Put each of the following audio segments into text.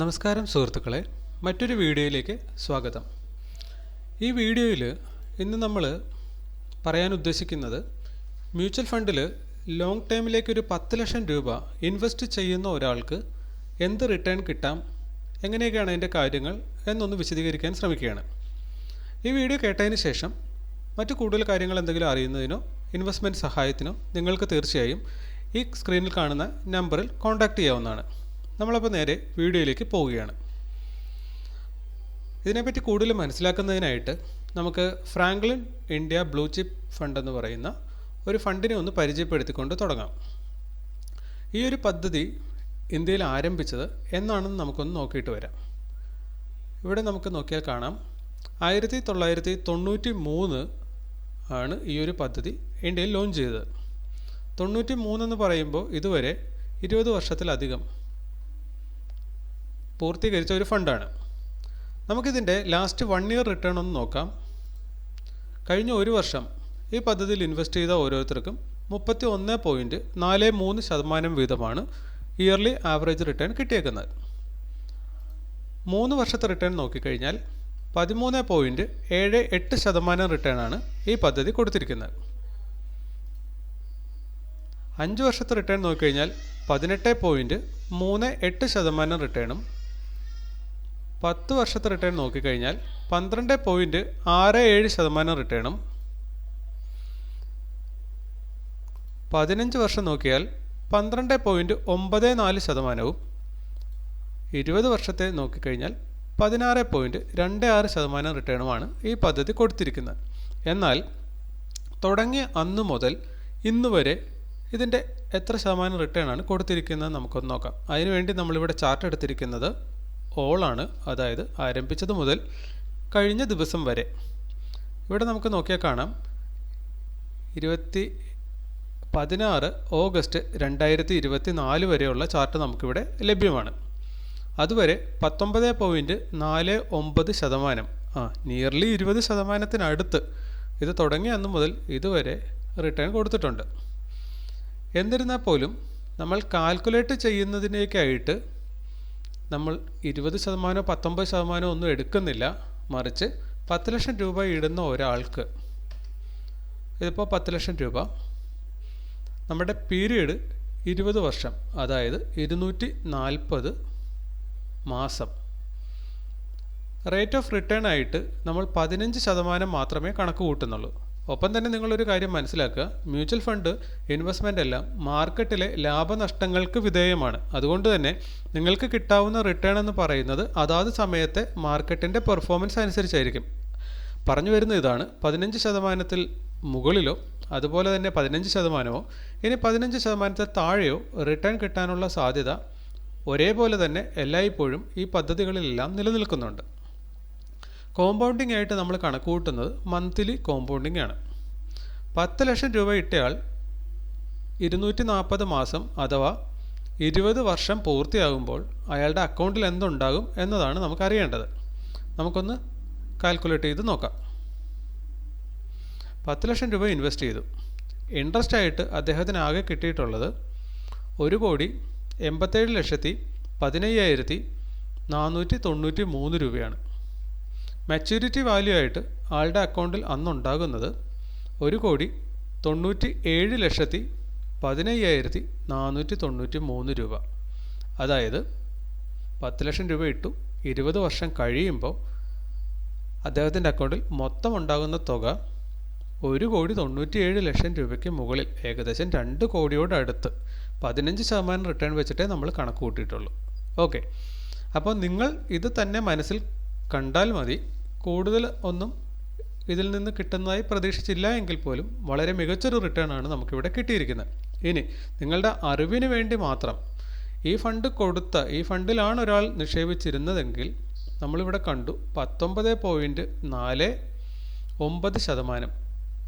നമസ്കാരം സുഹൃത്തുക്കളെ. മറ്റൊരു വീഡിയോയിലേക്ക് സ്വാഗതം. ഈ വീഡിയോയിൽ ഇന്ന് നമ്മൾ പറയാൻ ഉദ്ദേശിക്കുന്നത് മ്യൂച്വൽ ഫണ്ടിൽ ലോങ് ടൈമിലേക്ക് ഒരു പത്ത് ലക്ഷം രൂപ ഇൻവെസ്റ്റ് ചെയ്യുന്ന ഒരാൾക്ക് എന്ത് റിട്ടേൺ കിട്ടാം എങ്ങനെയൊക്കെയാണ് അതിന്റെ കാര്യങ്ങൾ എന്നൊന്ന് വിശദീകരിക്കാൻ ശ്രമിക്കുകയാണ്. ഈ വീഡിയോ കേട്ടതിന് ശേഷം മറ്റു കൂടുതൽ കാര്യങ്ങൾ എന്തെങ്കിലും അറിയുന്നതിനോ ഇൻവെസ്റ്റ്മെന്റ് സഹായത്തിനോ നിങ്ങൾക്ക് തീർച്ചയായും ഈ സ്ക്രീനിൽ കാണുന്ന നമ്പറിൽ കോൺടാക്റ്റ് ചെയ്യാവുന്നതാണ്. നമ്മളപ്പോൾ നേരെ വീഡിയോയിലേക്ക് പോവുകയാണ്. ഇതിനെപ്പറ്റി കൂടുതൽ മനസ്സിലാക്കുന്നതിനായിട്ട് നമുക്ക് Franklin India blue chip fund എന്ന് പറയുന്ന ഒരു ഫണ്ടിനെ ഒന്ന് പരിചയപ്പെടുത്തിക്കൊണ്ട് തുടങ്ങാം. ഈ ഒരു പദ്ധതി ഇന്ത്യയിൽ ആരംഭിച്ചത് എന്നാണെന്ന് നമുക്കൊന്ന് നോക്കിയിട്ട് വരാം. ഇവിടെ നമുക്ക് നോക്കിയാൽ കാണാം. ആയിരത്തി തൊള്ളായിരത്തി തൊണ്ണൂറ്റി മൂന്ന് ആണ് ഈ ഒരു പദ്ധതി ഇന്ത്യയിൽ ലോഞ്ച് ചെയ്തത്. തൊണ്ണൂറ്റി മൂന്നെന്ന് പറയുമ്പോൾ ഇതുവരെ ഇരുപത് വർഷത്തിലധികം പൂർത്തീകരിച്ച ഒരു ഫണ്ടാണ്. നമുക്കിതിന്റെ ലാസ്റ്റ് വൺ ഇയർ റിട്ടേൺ ഒന്ന് നോക്കാം. കഴിഞ്ഞ ഒരു വർഷം ഈ പദ്ധതിയിൽ ഇൻവെസ്റ്റ് ചെയ്ത ഓരോരുത്തർക്കും മുപ്പത്തി ഒന്ന് പോയിന്റ് നാല് മൂന്ന് ശതമാനം വീതമാണ് ഇയർലി ആവറേജ് റിട്ടേൺ കിട്ടിയേക്കുന്നത്. മൂന്ന് വർഷത്തെ റിട്ടേൺ നോക്കിക്കഴിഞ്ഞാൽ പതിമൂന്ന് പോയിന്റ് ഏഴ് എട്ട് ശതമാനം റിട്ടേണാണ് ഈ പദ്ധതി കൊടുത്തിരിക്കുന്നത്. അഞ്ച് വർഷത്തെ റിട്ടേൺ നോക്കിക്കഴിഞ്ഞാൽ പതിനെട്ട് പോയിന്റ് മൂന്ന് എട്ട് ശതമാനം റിട്ടേണും പത്ത് വർഷത്തെ റിട്ടേൺ നോക്കിക്കഴിഞ്ഞാൽ പന്ത്രണ്ട് പോയിന്റ് ആറ് ഏഴ് ശതമാനം റിട്ടേണും പതിനഞ്ച് വർഷം നോക്കിയാൽ പന്ത്രണ്ട് പോയിന്റ് ഒമ്പത് നാല് ശതമാനവും. ഇരുപത് വർഷത്തെ നോക്കിക്കഴിഞ്ഞാൽ പതിനാറ് പോയിന്റ് രണ്ട് ആറ് ശതമാനം റിട്ടേണുമാണ് ഈ പദ്ധതി കൊടുത്തിരിക്കുന്നത്. എന്നാൽ തുടങ്ങിയ അന്ന് മുതൽ ഇന്ന് വരെ ഇതിന്റെ എത്ര ശതമാനം റിട്ടേൺ ആണ് കൊടുത്തിരിക്കുന്നത് നമുക്കൊന്ന് നോക്കാം. അതിനുവേണ്ടി നമ്മളിവിടെ ചാർട്ട് എടുത്തിരിക്കുന്നത് ഓളാണ് അതായത് ആരംഭിച്ചത് മുതൽ കഴിഞ്ഞ ദിവസം വരെ. ഇവിടെ നമുക്ക് നോക്കിയാൽ കാണാം. ഇരുപത്തി പതിനാറ് ഓഗസ്റ്റ് രണ്ടായിരത്തി ഇരുപത്തി നാല് വരെയുള്ള ചാർട്ട് നമുക്കിവിടെ ലഭ്യമാണ്. അതുവരെ പത്തൊമ്പത് പോയിന്റ് നാല് ഒമ്പത് ശതമാനം ആ നിയർലി ഇരുപത് ശതമാനത്തിനടുത്ത് ഇത് തുടങ്ങിയ അന്ന് മുതൽ ഇതുവരെ റിട്ടേൺ കൊടുത്തിട്ടുണ്ട്. എന്നിരുന്നാൽ പോലും നമ്മൾ കാൽക്കുലേറ്റ് ചെയ്യുന്നതിനേക്കായിട്ട് നമ്മൾ ഇരുപത് ശതമാനമോ പത്തൊമ്പത് ശതമാനമോ ഒന്നും എടുക്കുന്നില്ല. മറിച്ച് പത്ത് ലക്ഷം രൂപ ഇടുന്ന ഒരാൾക്ക്. ഇതിപ്പോൾ പത്ത് ലക്ഷം രൂപ. നമ്മുടെ പീരീഡ് ഇരുപത് വർഷം. അതായത് ഇരുന്നൂറ്റി നാൽപ്പത് മാസം. റേറ്റ് ഓഫ് റിട്ടേൺ ആയിട്ട് നമ്മൾ പതിനഞ്ച് ശതമാനം മാത്രമേ കണക്ക് കൂട്ടുന്നുള്ളൂ. ഒപ്പം തന്നെ നിങ്ങളൊരു കാര്യം മനസ്സിലാക്കുക. മ്യൂച്വൽ ഫണ്ട് ഇൻവെസ്റ്റ്മെന്റ് എല്ലാം മാർക്കറ്റിലെ ലാഭനഷ്ടങ്ങൾക്ക് വിധേയമാണ്. അതുകൊണ്ട് തന്നെ നിങ്ങൾക്ക് കിട്ടാവുന്ന റിട്ടേൺ എന്ന് പറയുന്നത് അതാത് സമയത്തെ മാർക്കറ്റിന്റെ പെർഫോമൻസ് അനുസരിച്ചായിരിക്കും. പറഞ്ഞു വരുന്ന ഇതാണ്. പതിനഞ്ച് ശതമാനത്തിൽ മുകളിലോ അതുപോലെ തന്നെ പതിനഞ്ച് ശതമാനമോ ഇനി പതിനഞ്ച് ശതമാനത്തെ താഴെയോ റിട്ടേൺ കിട്ടാനുള്ള സാധ്യത ഒരേപോലെ തന്നെ എല്ലായ്പ്പോഴും ഈ പദ്ധതികളിലെല്ലാം നിലനിൽക്കുന്നുണ്ട്. കോമ്പൗണ്ടിങ് ആയിട്ട് നമ്മൾ കണക്ക് കൂട്ടുന്നത് മന്ത്ലി കോമ്പൗണ്ടിങ് ആണ്. പത്ത് ലക്ഷം രൂപ ഇട്ടയാൾ ഇരുന്നൂറ്റി നാൽപ്പത് മാസം അഥവാ ഇരുപത് വർഷം പൂർത്തിയാകുമ്പോൾ അയാളുടെ അക്കൗണ്ടിൽ എന്തുണ്ടാകും എന്നതാണ് നമുക്കറിയേണ്ടത്. നമുക്കൊന്ന് കാൽക്കുലേറ്റ് ചെയ്ത് നോക്കാം. പത്ത് ലക്ഷം രൂപ ഇൻവെസ്റ്റ് ചെയ്തു. ഇൻട്രസ്റ്റ് ആയിട്ട് അദ്ദേഹത്തിന് ആകെ കിട്ടിയിട്ടുള്ളത് ഒരു കോടി എൺപത്തേഴ് ലക്ഷത്തി പതിനയ്യായിരത്തി നാനൂറ്റി തൊണ്ണൂറ്റി മൂന്ന് രൂപയാണ്. മെച്യൂരിറ്റി വാല്യൂ ആയിട്ട് ആളുടെ അക്കൗണ്ടിൽ അന്നുണ്ടാകുന്നത് ഒരു കോടി തൊണ്ണൂറ്റി ഏഴ് ലക്ഷത്തി പതിനയ്യായിരത്തി നാനൂറ്റി തൊണ്ണൂറ്റി മൂന്ന് രൂപ. അതായത് പത്ത് ലക്ഷം രൂപ ഇട്ടു. ഇരുപത് വർഷം കഴിയുമ്പോൾ അദ്ദേഹത്തിന്റെ അക്കൗണ്ടിൽ മൊത്തം ഉണ്ടാകുന്ന തുക ഒരു കോടി തൊണ്ണൂറ്റിയേഴ് ലക്ഷം രൂപയ്ക്ക് മുകളിൽ ഏകദേശം രണ്ട് കോടിയോട് അടുത്ത് പതിനഞ്ച് ശതമാനം റിട്ടേൺ വെച്ചിട്ടേ നമ്മൾ കണക്ക് കൂട്ടിയിട്ടുള്ളൂ. ഓക്കെ അപ്പോൾ നിങ്ങൾ ഇത് തന്നെ മനസ്സിൽ കണ്ടാൽ മതി. കൂടുതൽ ഒന്നും ഇതിൽ നിന്ന് കിട്ടുന്നതായി പ്രതീക്ഷിച്ചില്ല എങ്കിൽ പോലും വളരെ മികച്ചൊരു റിട്ടേൺ ആണ് നമുക്കിവിടെ കിട്ടിയിരിക്കുന്നത്. ഇനി നിങ്ങളുടെ അറിവിന് വേണ്ടി മാത്രം ഈ ഫണ്ട് കൊടുത്ത ഈ ഫണ്ടിലാണ് ഒരാൾ നിക്ഷേപിച്ചിരുന്നതെങ്കിൽ നമ്മളിവിടെ കണ്ടു പത്തൊമ്പത് പോയിന്റ് നാല് ഒമ്പത് ശതമാനം.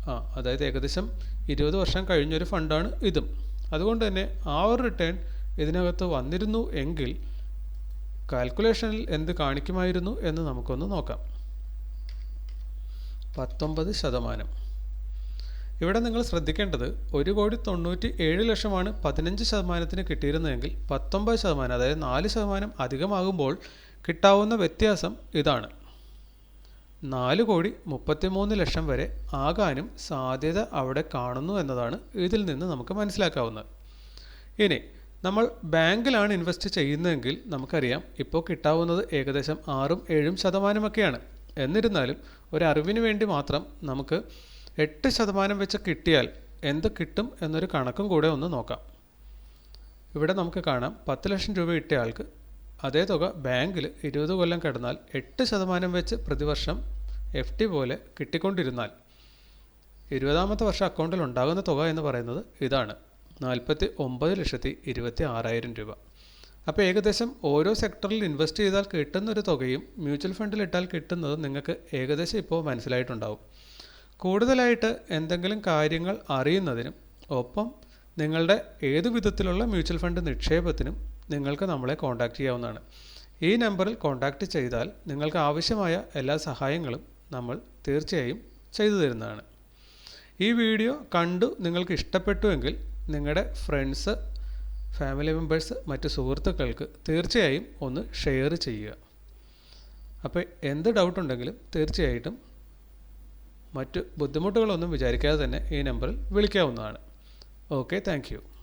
ആ അതായത് ഏകദേശം ഇരുപത് വർഷം കഴിഞ്ഞൊരു ഫണ്ടാണ് ഇതും. അതുകൊണ്ട് തന്നെ ആ ഒരു റിട്ടേൺ ഇതിനകത്ത് വന്നിരുന്നു എങ്കിൽ കാൽക്കുലേഷനിൽ എന്ത് കാണിക്കുമായിരുന്നു എന്ന് നമുക്കൊന്ന് നോക്കാം. പത്തൊമ്പത് ശതമാനം. ഇവിടെ നിങ്ങൾ ശ്രദ്ധിക്കേണ്ടത് ഒരു കോടി തൊണ്ണൂറ്റി ഏഴ് ലക്ഷമാണ് പതിനഞ്ച് ശതമാനത്തിന് കിട്ടിയിരുന്നതെങ്കിൽ പത്തൊമ്പത് ശതമാനം അതായത് നാല് ശതമാനം അധികമാകുമ്പോൾ കിട്ടാവുന്ന വ്യത്യാസം ഇതാണ്. നാല് കോടി മുപ്പത്തിമൂന്ന് ലക്ഷം വരെ ആകാനും സാധ്യത അവിടെ കാണുന്നു എന്നതാണ് ഇതിൽ നിന്ന് നമുക്ക് മനസ്സിലാക്കാവുന്നത്. ഇനി നമ്മൾ ബാങ്കിലാണ് ഇൻവെസ്റ്റ് ചെയ്യുന്നതെങ്കിൽ നമുക്കറിയാം ഇപ്പോൾ കിട്ടാവുന്നത് ഏകദേശം ആറും ഏഴും ശതമാനമൊക്കെയാണ്. എന്നിരുന്നാലും ഒരു വേണ്ടി മാത്രം നമുക്ക് എട്ട് ശതമാനം വെച്ച് കിട്ടിയാൽ എന്ത് കിട്ടും എന്നൊരു കണക്കും കൂടെ ഒന്ന് നോക്കാം. ഇവിടെ നമുക്ക് കാണാം പത്ത് ലക്ഷം രൂപ കിട്ടിയ ആൾക്ക് അതേ തുക ബാങ്കിൽ ഇരുപത് കൊല്ലം കിടന്നാൽ എട്ട് ശതമാനം വെച്ച് പ്രതിവർഷം എഫ് ടി പോലെ കിട്ടിക്കൊണ്ടിരുന്നാൽ ഇരുപതാമത്തെ വർഷം അക്കൗണ്ടിൽ ഉണ്ടാകുന്ന തുക എന്ന് പറയുന്നത് ഇതാണ്. നാൽപ്പത്തി ഒമ്പത് ലക്ഷത്തി ഇരുപത്തി ആറായിരം രൂപ. അപ്പോൾ ഏകദേശം ഓരോ സെക്ടറിൽ ഇൻവെസ്റ്റ് ചെയ്താൽ കിട്ടുന്നൊരു തുകയും മ്യൂച്വൽ ഫണ്ടിൽ ഇട്ടാൽ കിട്ടുന്നത് നിങ്ങൾക്ക് ഏകദേശം ഇപ്പോൾ മനസ്സിലായിട്ടുണ്ടാവും. കൂടുതലായിട്ട് എന്തെങ്കിലും കാര്യങ്ങൾ അറിയുന്നതിനും ഒപ്പം നിങ്ങളുടെ ഏത് വിധത്തിലുള്ള മ്യൂച്വൽ ഫണ്ട് നിക്ഷേപത്തിനും നിങ്ങൾക്ക് നമ്മളെ കോൺടാക്റ്റ് ചെയ്യാവുന്നതാണ്. ഈ നമ്പറിൽ കോൺടാക്റ്റ് ചെയ്താൽ നിങ്ങൾക്ക് ആവശ്യമായ എല്ലാ സഹായങ്ങളും നമ്മൾ തീർച്ചയായും ചെയ്തു തരുന്നതാണ്. ഈ വീഡിയോ കണ്ടു നിങ്ങൾക്ക് ഇഷ്ടപ്പെട്ടുവെങ്കിൽ നിങ്ങളുടെ ഫ്രണ്ട്സ് ഫാമിലി മെമ്പേഴ്സ് മറ്റ് സുഹൃത്തുക്കൾക്ക് തീർച്ചയായും ഒന്ന് ഷെയർ ചെയ്യുക. അപ്പോൾ എന്ത് ഡൗട്ട് ഉണ്ടെങ്കിലും തീർച്ചയായിട്ടും മറ്റ് ബുദ്ധിമുട്ടുകളൊന്നും വിചാരിക്കാതെ തന്നെ ഈ നമ്പറിൽ വിളിക്കാവുന്നതാണ്. Okay thank